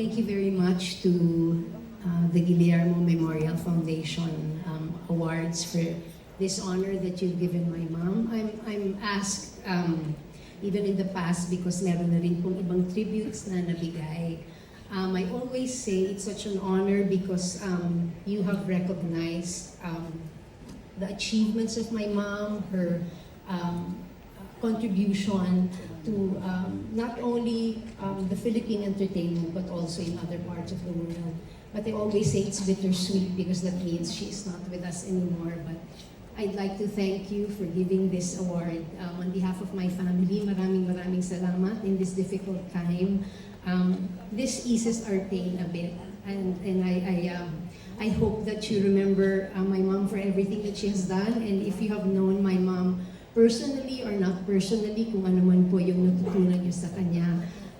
thank you very much to uh, the Guillermo Memorial Foundation um, Awards for this honor that you've given my mom. I'm, I'm asked, um, even in the past, because meron na rin pong ibang tributes na nabigay. Um, I always say it's such an honor because um, you have recognized um, the achievements of my mom, her um, contribution to um, not only um, the Philippine entertainment but also in other parts of the world. But I always say it's bittersweet because that means she's not with us anymore. But I'd like to thank you for giving this award um, on behalf of my family. Maraming maraming salamat in this difficult time. Um, this eases our pain a bit, and and I I, um, I hope that you remember uh, my mom for everything that she has done. And if you have known my mom personally or not personally, kung ano man po yung natutunan niyo sa kanya,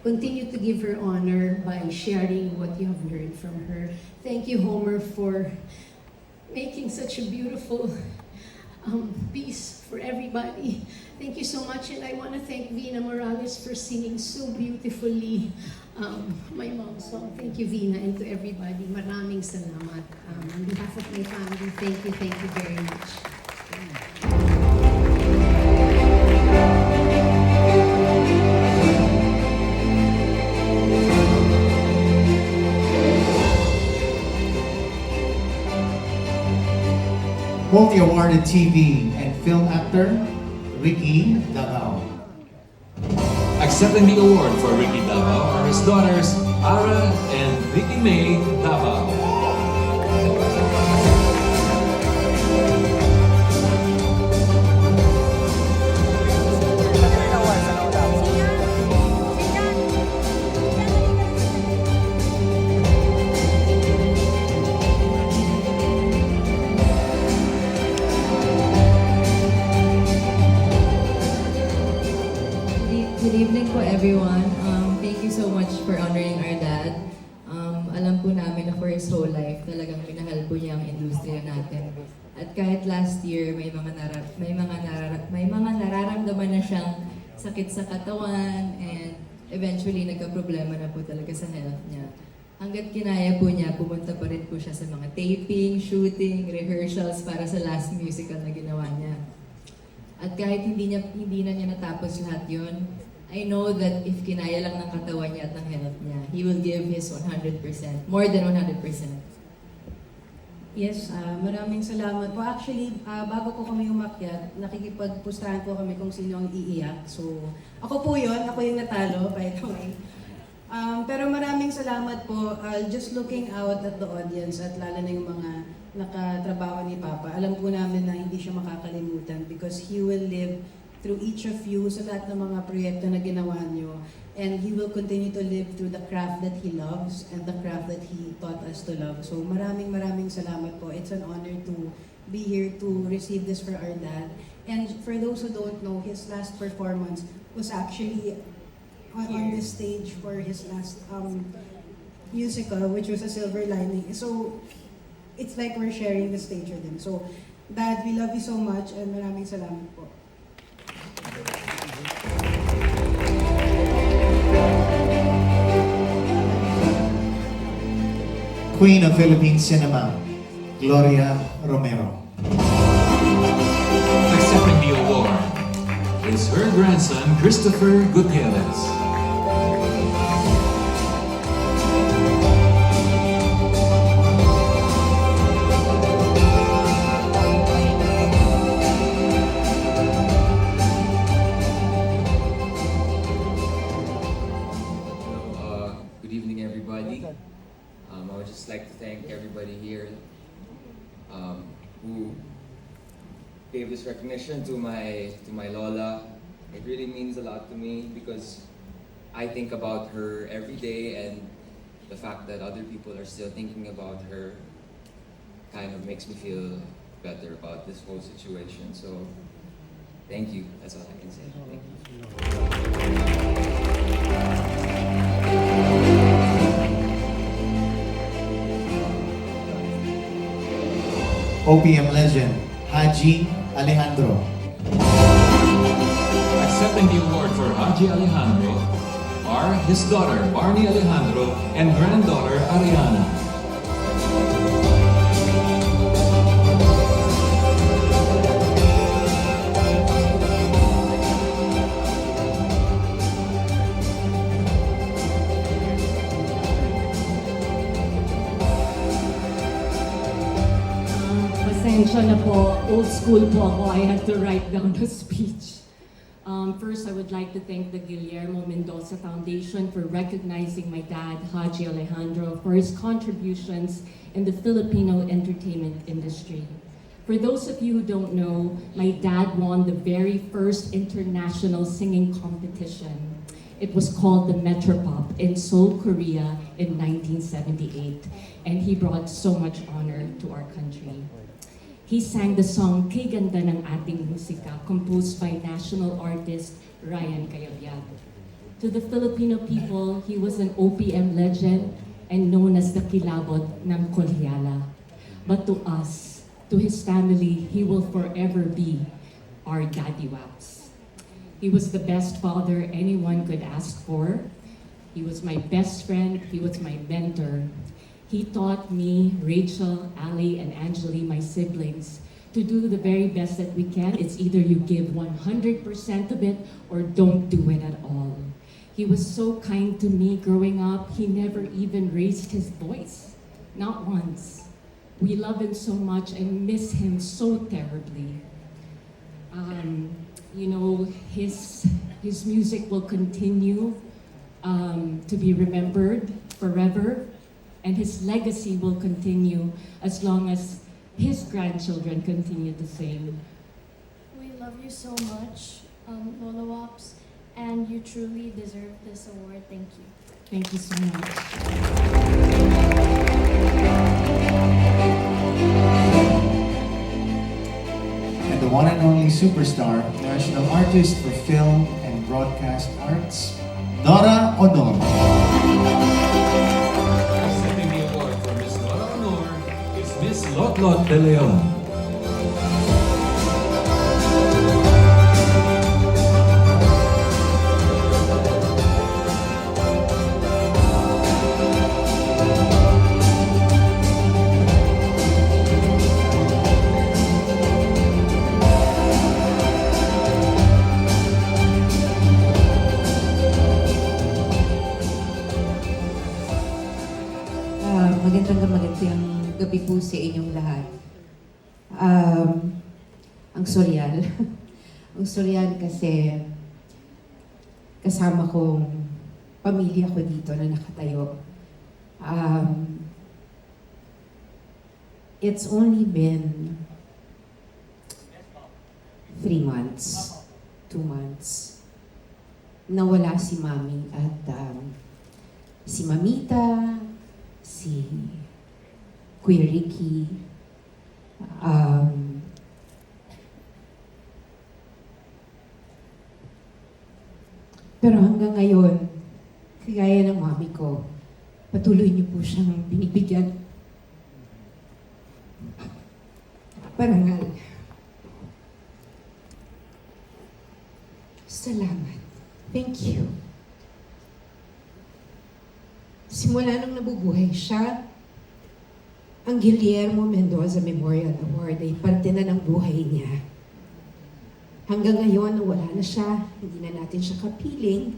continue to give her honor by sharing what you have learned from her. Thank you, Homer, for making such a beautiful um, piece for everybody. Thank you so much, and I want to thank Vina Morales for singing so beautifully um, my mom's song. Thank you, Vina, and to everybody. Maraming salamat. Um, on behalf of my family, thank you, thank you very much. Multi-awarded TV and film actor, Ricky Davao. Accepting the award for Ricky Davao are his daughters, Ara and Ricky May Davao. Good evening po everyone. Um, thank you so much for honoring our dad. Um, alam po namin na for his whole life talagang minahal po niya ang industriya natin. At kahit last year may mga nara may mga narara- may mga nararamdaman na siyang sakit sa katawan and eventually nagka-problema na po talaga sa health niya. Hanggat kinaya po niya, pumunta pa rin po siya sa mga taping, shooting, rehearsals para sa last musical na ginawa niya. At kahit hindi niya hindi na niya natapos lahat 'yon, I know that if kinaya lang ng katawan niya at ng health niya, he will give his 100%, more than 100%. Yes, ah, maraming salamat po. Actually, ah, bago ko kami umakyat, nakikipagpustahan po kami kung sino ang iiyak. So, ako po yon, ako yung natalo, by the way. Um, pero maraming salamat po. Uh, just looking out at the audience at lalo na yung mga nakatrabaho ni Papa, alam po namin na hindi siya makakalimutan because he will live through each of you sa lahat ng mga proyekto na ginawa niyo. And he will continue to live through the craft that he loves and the craft that he taught us to love. So maraming maraming salamat po. It's an honor to be here to receive this for our dad. And for those who don't know, his last performance was actually on, on the stage for his last um, musical, which was a Silver Lining. So it's like we're sharing the stage with him. So Dad, we love you so much and maraming salamat po. Queen of Philippine Cinema, Gloria Romero. Accepting the award is her grandson, Christopher Gutierrez. Everybody here um, who gave this recognition to my to my Lola. It really means a lot to me because I think about her every day, and the fact that other people are still thinking about her kind of makes me feel better about this whole situation. So, thank you. That's all I can say. Thank you. OPM legend, Haji Alejandro. Accepting the award for Haji Alejandro are his daughter, Barney Alejandro, and granddaughter, Ariana. Na po, old school po ako. I had to write down the speech. Um, first, I would like to thank the Guillermo Mendoza Foundation for recognizing my dad, Haji Alejandro, for his contributions in the Filipino entertainment industry. For those of you who don't know, my dad won the very first international singing competition. It was called the Metropop in Seoul, Korea in 1978, and he brought so much honor to our country. He sang the song Kay Ganda ng Ating Musika, composed by national artist Ryan Cayabyab. To the Filipino people, he was an OPM legend and known as the Kilabot ng Kolyala. But to us, to his family, he will forever be our Daddy Wax. He was the best father anyone could ask for. He was my best friend. He was my mentor. He taught me, Rachel, Ali, and Angeli, my siblings, to do the very best that we can. It's either you give 100% of it or don't do it at all. He was so kind to me growing up. He never even raised his voice, not once. We love him so much and miss him so terribly. Um, you know, his his music will continue um, to be remembered forever, and his legacy will continue as long as his grandchildren continue to sing. We love you so much, um, Lola Wops, and you truly deserve this award. Thank you. Thank you so much. And the one and only superstar, national artist for film and broadcast arts, Nora Honor. Lord Lord De Leon. Sa inyong lahat. Um, ang surreal. ang surreal kasi kasama kong pamilya ko dito na nakatayo. Um, it's only been three months, two months, nawala si Mami at um, si Mamita, si Kuya Ricky, um, pero hanggang ngayon, kagaya ng mami ko, patuloy niyo po siyang binibigyan parangal. Salamat. Thank you. Simula nung nabubuhay siya, ang Guillermo Mendoza Memorial Award ay parte na ng buhay niya. Hanggang ngayon, wala na siya, hindi na natin siya kapiling,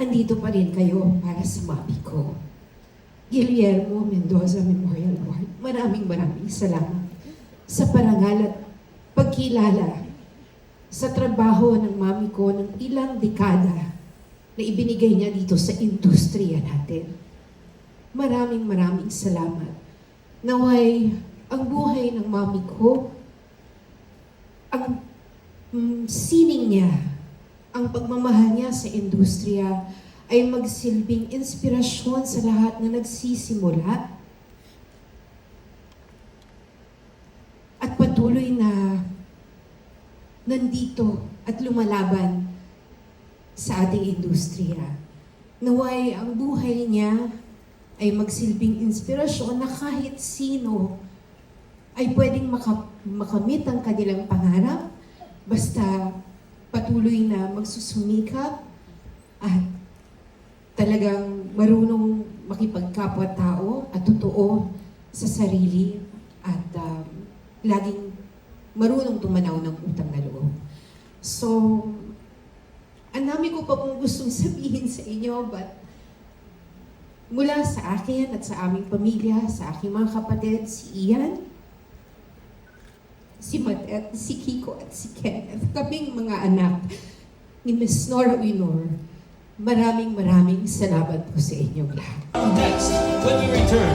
andito pa rin kayo para sa mami ko. Guillermo Mendoza Memorial Award. Maraming maraming salamat sa parangal at pagkilala sa trabaho ng mami ko ng ilang dekada na ibinigay niya dito sa industriya natin. Maraming maraming salamat. Naway, ang buhay ng mami ko, ang mm, sining niya, ang pagmamahal niya sa industriya ay magsilbing inspirasyon sa lahat na nagsisimula at patuloy na nandito at lumalaban sa ating industriya. Naway ang buhay niya ay magsilbing inspirasyon na kahit sino ay pwedeng maka- makamit ang kanilang pangarap basta patuloy na magsusumikap at talagang marunong makipagkapwa-tao at totoo sa sarili at um, laging marunong tumanaw ng utang na loob. So, ang dami ko pa pong gustong sabihin sa inyo, but mula sa akin at sa aming pamilya, sa aking mga kapatid, si Ian, si Matet, si Kiko at si Kenneth, kaming mga anak ni Miss Nora Winor, maraming maraming salamat po sa inyong lahat. Next, when we return